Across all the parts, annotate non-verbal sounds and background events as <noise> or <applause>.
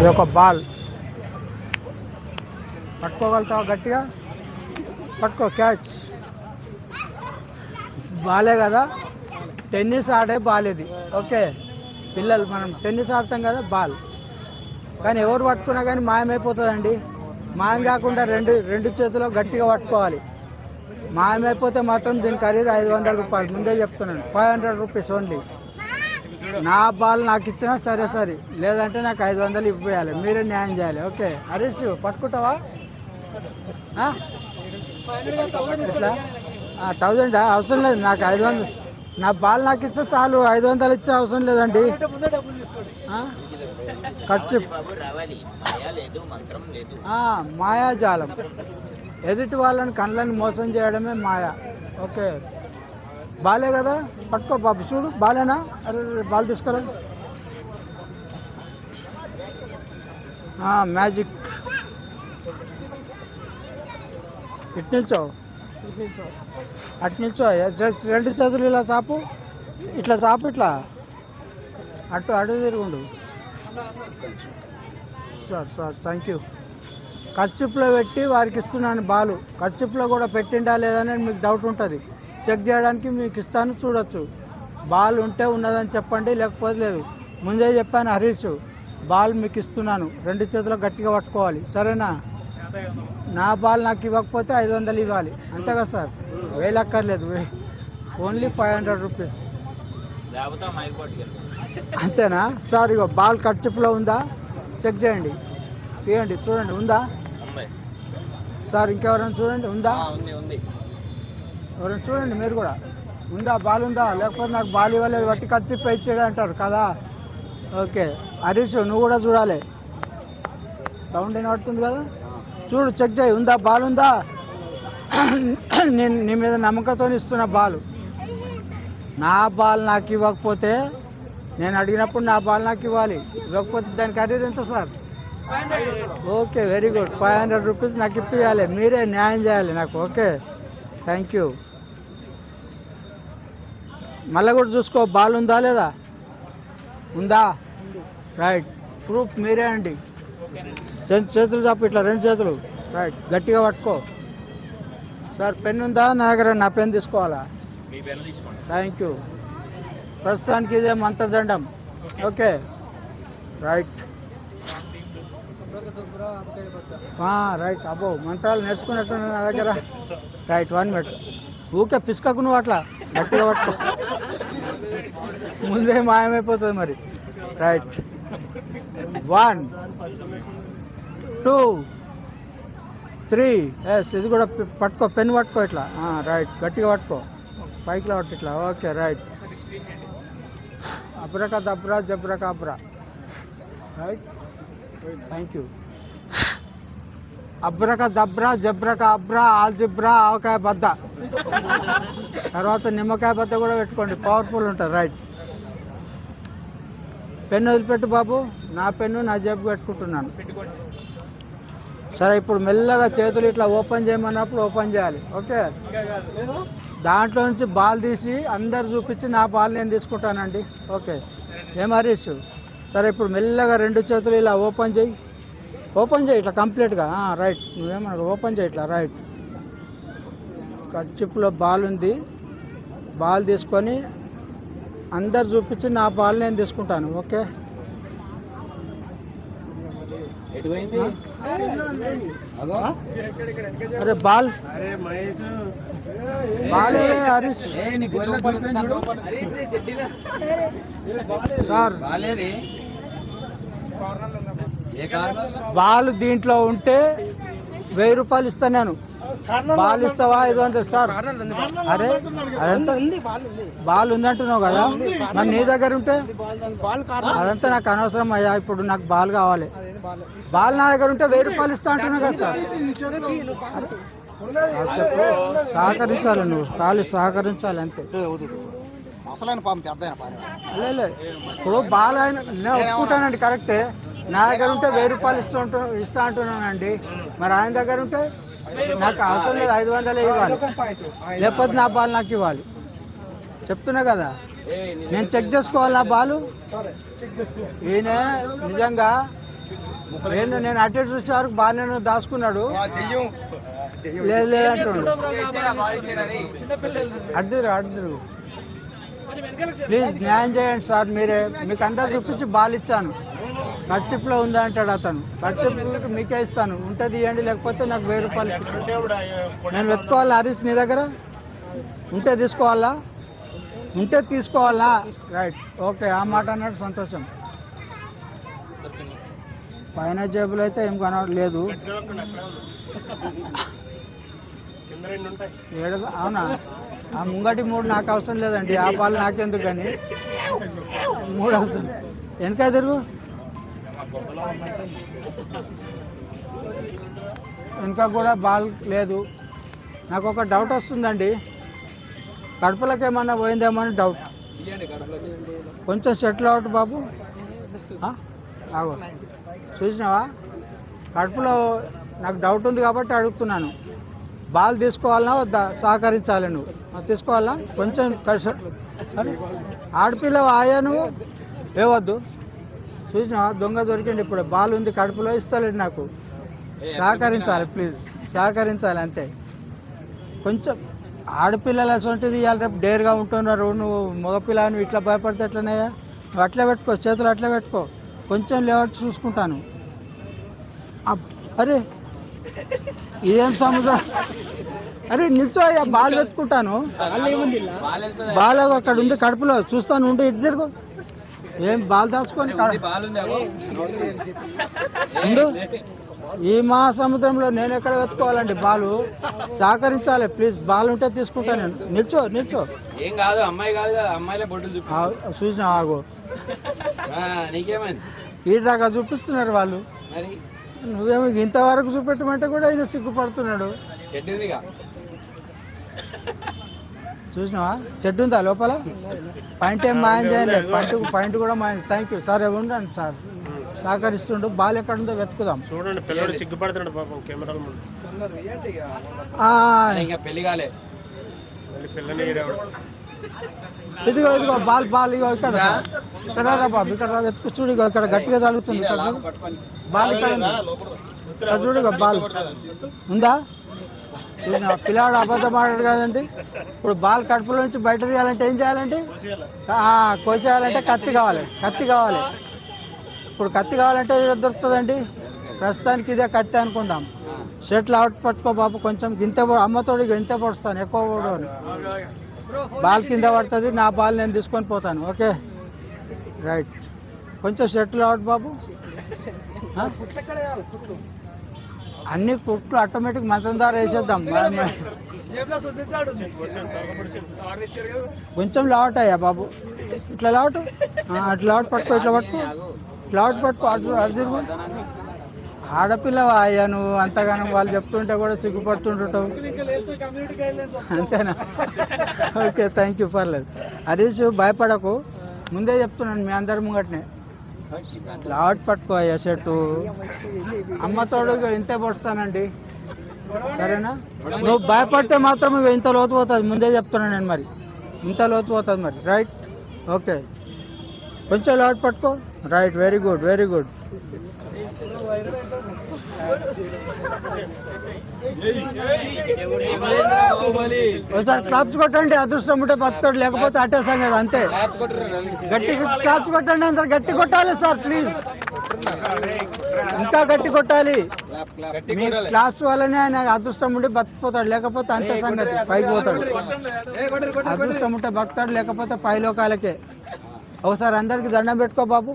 ఇది ఒక బాల్. పట్టుకోగలుగుతావా గట్టిగా? పట్టుకో క్యాచ్. బాలే కదా. టెన్నిస్ ఆడే బాల్ ఇది. ఓకే. పిల్లలు మనం టెన్నిస్ ఆడతాం కదా బాల్. కానీ ఎవరు పట్టుకున్నా కానీ మాయమైపోతుందండి. మాయం కాకుండా రెండు రెండు చేతిలో గట్టిగా పట్టుకోవాలి. మాయమైపోతే మాత్రం దీని ఖరీదు ఐదు వందల రూపాయలు. ముందే చెప్తున్నాను. Five hundred rupees only. నా బాల్ నాకు ఇచ్చినా సరే సరే. లేదంటే నాకు ఐదు వందలు ఇవ్వాలి మీరే న్యాయం చేయాలి. ఓకే. హరీష్ పట్టుకుంటావా? థౌజండ్ అవసరం లేదు. నాకు ఐదు వందలు. నా బాల్ నాకు ఇస్తే చాలు. ఐదు వందలు ఇచ్చే అవసరం లేదండి? ఖర్చు మాయాజాలం. ఎదుటి వాళ్ళని కళ్ళని మోసం చేయడమే మాయ. ఓకే. బాలే కదా? పట్టుకో బాబు చూడు బాలేనా? అరే బాల్ తీసుకురా. మ్యాజిక్. ఇటు నిల్చో. అటు నిల్చో. రెండు చేతులు ఇలా చాపు. ఇట్లా చాపు ఇట్లా. అటు అటు తిరుగుండు సార్ సార్ థ్యాంక్ యూ ఖర్చుప్లో పెట్టి వారికి ఇస్తున్నాను బాలు. ఖర్చుప్లో కూడా పెట్టిండా లేదని మీకు డౌట్ ఉంటుంది. చెక్ చేయడానికి మీకు ఇస్తాను చూడొచ్చు. బాల్ ఉంటే ఉన్నదని చెప్పండి లేకపోతే లేదు. ముందే చెప్పాను హరీష్ బాల్ మీకు ఇస్తున్నాను. రెండు చేతులు గట్టిగా పట్టుకోవాలి. సరేనా? నా బాల్ నాకు ఇవ్వకపోతే ఐదు వందలు ఇవ్వాలి. అంతే కదా sir? వేలక్కర్లేదు. Only five hundred rupees. అంతేనా? సార్ ఇగో బాల్ కట్చిప్లో ఉందా? చెక్ చేయండి. తీయండి చూడండి. ఉందా? సార్ ఇంకెవరైనా చూడండి? ఉందా? ఉంది ఉంది. ఎవరైనా చూడండి మీరు కూడా. ఉందా? బాల్ ఉందా? లేకపోతే నాకు బాల్ ఇవ్వలేదు వట్టి ఖర్చు పే ఇచ్చాడు అంటారు కదా? ఓకే. హరీష్ నువ్వు కూడా చూడాలి. సౌండ్ వినబడుతుంది కదా? చూడు చెక్ చేయి. ఉందా? బాల్ ఉందా? <clears throat> నేను నీ మీద నమ్మకంతో ఇస్తున్న బాల్. నా బాల్ నాకు ఇవ్వకపోతే నేను అడిగినప్పుడు నా బాల్ నాకు ఇవ్వాలి. ఇవ్వకపోతే దాని ఖరీదు ఎంత sir? Okay very good. Five hundred rupees నాకు ఇప్పించాలి మీరే న్యాయం చేయాలి నాకు. ఓకే. Thank you. మళ్ళీ కూడా చూసుకో బాల్ ఉందా లేదా? ఉందా? రైట్ ప్రూఫ్ మీరే అండి. చేతులు చాపు ఇట్లా రెండు చేతులు. రైట్ గట్టిగా పట్టుకో. సార్ పెన్ ఉందా? నా దగ్గర నా పెన్ తీసుకోవాలా థ్యాంక్ యూ ప్రస్తుతానికి ఇదే మంత్రదండం. ఓకే. రైట్ రైట్ అబ్బో మంత్రాలు నేర్చుకున్నట్టు నా దగ్గర. రైట్ వన్ మినిట్ ఊకే పిసుకకు నువ్వు అట్లా గట్టిగా పట్టుకో. ముందే మాయమైపోతుంది మరి. Right one two three yes ఇది కూడా పట్టుకో పెన్ పట్టుకో ఇట్లా. రైట్ గట్టిగా పట్టుకో. పైకిలో పట్టు ఇట్లా. ఓకే రైట్ అబ్రక దబ్రా జబ్రక అబ్రా right thank you abracadabra జబ్రక అబ్రా ఆల్జిబ్రా ఆవకాయ బద్ద. తర్వాత నిమ్మకాయ బద్ద కూడా పెట్టుకోండి. పవర్ఫుల్ ఉంటుంది రైట్ పెన్ను వదిలిపెట్టు బాబు. నా పెన్ను నా జేబు పెట్టుకుంటున్నాను. సరే ఇప్పుడు మెల్లగా చేతులు ఇట్లా ఓపెన్ చేయమన్నప్పుడు ఓపెన్ చేయాలి. ఓకే? దాంట్లో నుంచి బాల్ తీసి అందరు చూపించి నా బాల్ నేను తీసుకుంటానండి. ఓకే? ఏం హరీష్ సరే ఇప్పుడు మెల్లగా రెండు చేతులు ఇలా ఓపెన్ చేయి. ఓపెన్ చేయి ఇట్లా కంప్లీట్గా. రైట్. నువ్వేమన్నా ఓపెన్ చేయి ఇట్లా రైట్. కచ్చిప్లో బాల్ ఉంది. బాల్ తీసుకొని అందరు చూపించి నా బాల్ నేను తీసుకుంటాను ఓకే? అరే బాల్. బాల్ ఏ హరీష్ సార్. బాల్ దీంట్లో ఉంటే వెయ్యి రూపాయలు ఇస్తాను నేను. బాల్ ఇస్తావా? ఐదు వందలు సార్ అరే అదంతా బాల్ ఉందంటున్నావు కదా? మరి నీ దగ్గర ఉంటే? అదంతా నాకు అనవసరం అయ్యా ఇప్పుడు నాకు బాల్ కావాలి. బాల్? నా దగ్గర ఉంటే వెయ్యి రూపాయలు ఇస్తా అంటున్నావు కదా సార్? సహకరించాలి నువ్వు. కాలు సహకరించాలి అంతే. అసలైన పాము పెద్ద. ఇప్పుడు బాల్ ఆయన నేను ఒప్పుకుంటానండి కరెక్టే. నా దగ్గర ఉంటే వెయ్యి రూపాయలు ఇస్తూ ఉంటు ఇస్తా అంటున్నానండి. మరి ఆయన దగ్గర ఉంటే నాకు అవసరం లేదు ఐదు వందలే ఇవ్వాలి. లేకపోతే నా బాల్ నాకు ఇవ్వాలి. చెప్తున్నా కదా. నేను చెక్ చేసుకోవాలి నా బాలు? ఈయన నిజంగా ఏందో నేను అటు చూసే వరకు బాగానే దాచుకున్నాడు. లేదు లేదు అంటున్నాడు. అడ్డురు అడ్డురు ప్లీజ్ న్యాయం చేయండి సార్. మీరే మీకు అందరు చూపించి బాల్ ఇచ్చాను. ఖర్చిప్లో ఉందా అంటాడు అతను. ఖర్చిప్ మీకే ఇస్తాను? ఉంటుంది ఇవ్వండి లేకపోతే నాకు వెయ్యి రూపాయలు నేను వెతుకోవాలా హరీష్ నీ దగ్గర? ఉంటే తీసుకోవాలా? ఉంటే తీసుకోవాలా? రైట్. ఓకే ఆ మాట అన్నాడు సంతోషం. పైన జేబులు అయితే ఏం కనబడలేదు ఏడు అవునా? ఆ ముంగటి మూడు నాకు అవసరం లేదండి. ఆ పాలు నాకెందుకు కానీ మూడు అవసరం. వెనక తిరుగు. ఇంకా కూడా బాల్ లేదు. నాకు ఒక డౌట్ వస్తుందండి. కడుపులకు ఏమన్నా పోయిందేమో అని డౌట్ కొంచెం సెటిల్ అవుట్ బాబు. ఆగు. చూసినావా? కడుపులో నాకు డౌట్ ఉంది కాబట్టి అడుగుతున్నాను. బాల్ తీసుకోవాలన్నా వద్దా? సహకరించాలి నువ్వు. తీసుకోవాలా? కొంచెం కష్టం ఆడపిల్ల ఆయా నువ్వు. ఏ వద్దు. చూసినావా దొంగ దొరికింది ఇప్పుడు. బాల్ ఉంది కడుపులో ఇస్తలేదు నాకు. సహకరించాలి ప్లీజ్. సహకరించాలి అంతే. కొంచెం ఆడపిల్లలు అసొంటిది ఇవాళ రేపు. డేర్గా ఉంటున్నారు. నువ్వు మగపిల్ల నువ్వు ఇట్లా భయపడితే ఎట్లనయ్యా? నువ్వు అట్లా పెట్టుకో చేతులు అట్లా పెట్టుకో. కొంచెం లేవట్ చూసుకుంటాను. అరే ఇదేం సముద్రం? అరే నిల్చో అయ్యా బాల్ వెతుకుంటాను బాల్ అక్కడ ఉంది కడుపులో. చూస్తాను ఉండి ఇటు జరుగు. ఏం బాల్ దాచుకొని ఉండు. ఈ మహాసముద్రంలో నేను ఎక్కడ వెతుకోవాలండి బాలు? సహకరించాలి ప్లీజ్. బాల్ ఉంటే తీసుకుంటా నేను. నిల్చో నిల్చో. ఏం కాదు అమ్మాయి కాదు కదా అమ్మాయిలే ఆ, చూసిన ఆగు. నీకేమైంది? ఈ దాకా చూపిస్తున్నారు వాళ్ళు. నువ్వేమో ఇంతవరకు చూపెట్టమంటే కూడా ఆయన సిగ్గుపడుతున్నాడు. చెట్టు ఉందిగా చూసినావా? చెట్టు ఉందా లోపల? పాయింట్ ఏం మాయం చేయలేదు పాయింట్ పాయింట్ కూడా మాయం థ్యాంక్ యూ సార్ ఉండండి సార్? సహకరిస్తుండు. బాల్ ఎక్కడ ఉందో వెతుకుదాం. చూడండి పిల్లడు సిగ్గుపడుతున్నాడు పాపం కెమెరాల ముందు. ఆ, ఇంకా పెళ్ళి కాలే. పిల్లని. ఇదిగో ఇదిగో బాల్ బాల్ ఇగో ఇక్కడ. ఇక్కడ రా బాబు ఇక్కడ రా, వెతుకు చూడు ఇగో ఇక్కడ గట్టిగా తగులుతుంది ఇక్కడ బాల్ ఇక్కడ చూడు ఇగో బాల్. ఉందా? చూసిన పిల్లాడు అబద్ధం ఆడాడు కదండి. ఇప్పుడు బాల్ కడుపులో నుంచి బయట తీయాలంటే ఏం చేయాలంటే? ఆ, కోసేయాలంటే కత్తి కావాలి కత్తి కావాలి. ఇప్పుడు కత్తి కావాలంటే దొరుకుతుందండి. ప్రస్తుతానికి ఇదే కత్తి అనుకుందాం. షర్ట్లు అవుట్ పట్టుకో బాబు కొంచెం గింత అమ్మతోడు గింత పడుస్తాను ఎక్కువ పొడవను. బాల్ కింద పడుతుంది నా బాల్ నేను తీసుకొని పోతాను ఓకే? రైట్. కొంచెం షర్ట్లు అవుట్ బాబు? అన్ని కుట్లు ఆటోమేటిక్ మంచం ద్వారా వేసేద్దాం. కొంచెం లావట్ అయ్యా బాబు. ఇట్లా లావట్? అట్లా లావట్ పట్టుకో ఇట్లా పట్టుకో. లావట్ పట్టుకో అటు అటు తిరుగు. ఆడపిల్ల అయ్యా నువ్వు? అంతగానం వాళ్ళు చెప్తుంటే కూడా సిగ్గుపడుతుంటావు అంతేనా? ఓకే థ్యాంక్ యూ పర్లేదు. హరీష్ భయపడకు. ముందే చెప్తున్నాను మీ అందరి ముంగటనే. లాట్ పట్టుకో అయ్యా అమ్మ తోడు ఇంతే పడుస్తానండి. సరేనా? నువ్వు భయపడితే మాత్రం ఇక ఇంత లోతు పోతుంది. ముందే చెప్తున్నాను నేను మరి. ఇంత లోతు పోతుంది మరి. రైట్? ఓకే. కొంచెం లాట్ పట్టుకో. Right very good very good ఒకసారి క్లాప్స్ కొట్టండి అదృష్టం ఉంటే బతాడు లేకపోతే అట్టే సంగతి అంతే. గట్టి క్లాప్స్ కొట్టండి అందరు గట్టి కొట్టాలి సార్ ప్లీజ్. ఇంకా గట్టి కొట్టాలి. మీ క్లాప్స్ వల్లనే ఆయన అదృష్టం ఉండి బతికిపోతాడు లేకపోతే అంతే సంగతి పైకి పోతాడు. అదృష్టం ఉంటే బతాడు లేకపోతే పై లోకాలకే ఒకసారి అందరికి దండం పెట్టుకో బాబు.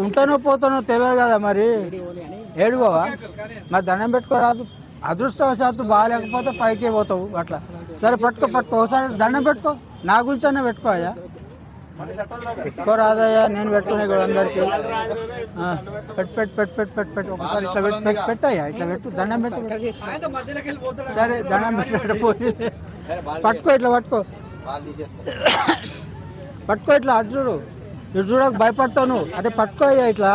ఉంటానో పోతానో తెలియదు కదా మరి. ఏడుకోవా? మరి దండం పెట్టుకోరాదు అదృష్టవశాత్తు బాగాలేకపోతే పైకే పోతావు అట్లా. సరే పట్టుకో పట్టుకో. ఒకసారి దండం పెట్టుకో. నా గురించి పెట్టుకో అయ్యా. పెట్టుకో రాదయ్యా నేను పెట్టుకునే కూడా అందరికి. పెట్టు పెట్టు పెట్టు పెట్టు పెట్టు పెట్టు ఒకసారి ఇట్లా పెట్టు పెట్టు పెట్టయ్యా ఇట్లా పెట్టు దండం పెట్టు. సరే దండం పెట్టు పోనీ. పట్టుకో ఇట్లా పట్టుకో. పట్టుకో ఇట్లా అటు చూడు. ఇటు చూడక భయపడతావు నువ్వు అంటే పట్టుకో ఇట్లా.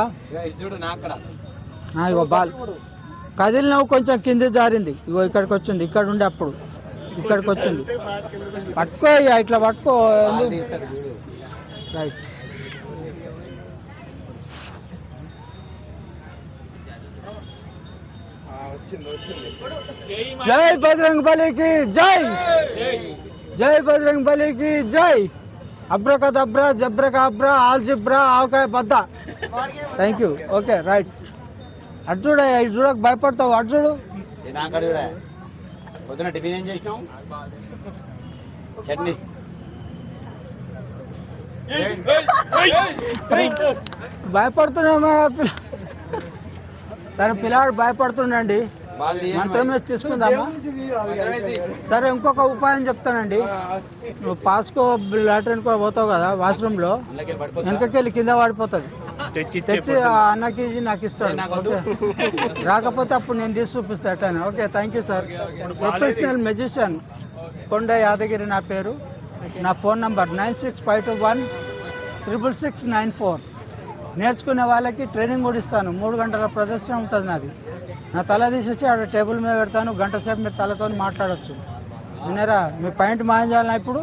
ఇగో బాల్. కదిలినవు కొంచెం కింద జారింది. ఇగో ఇక్కడికి వచ్చింది. ఇక్కడ ఉండే అప్పుడు. ఇక్కడికి వచ్చింది. పట్టుకో అయ్యా ఇట్లా పట్టుకో. రైట్ జై బజరంగ్ బలికి జై! జై బజరంగ్ బలికి జై! అబ్రకదబ్రా జబ్రకాబ్రా ఆల్జిబ్రా ఆవకాయ బద్ద. థ్యాంక్ యూ ఓకే రైట్ ఇటు చూడక భయపడతావు. కూడా పొద్దున టిఫిన్ ఏం చేసినావు? చట్నీ. భయపడుతున్నామా పిల్ల? సరే పిల్లాడు భయపడుతుండండి. మంత్రం. వేసి తీసుకుందామా. సరే ఇంకొక ఉపాయం చెప్తానండి. నువ్వు పాస్కో లాట్రిన్ కో పోతావు కదా వాష్రూమ్లో. వెనకకెళ్ళి కింద పడిపోతుంది తెచ్చి అన్నకి నాకు ఇస్తాడు. రాకపోతే అప్పుడు నేను తీసి చూపిస్తా ఎట్లా okay thank you sir professional magician Konda Yadagiri నా పేరు. నా phone number nine six five two one triple six nine four. నేర్చుకునే వాళ్ళకి ట్రైనింగ్ కూడా ఇస్తాను. మూడు గంటల ప్రదర్శన ఉంటుంది నాది. నా తల తీసేసి ఆడ టేబుల్ మీద పెడతాను గంట సేపు మీరు తలతో మాట్లాడచ్చు. వినరా మీ పాయింట్ మాయం చేయాలన్నా ఇప్పుడు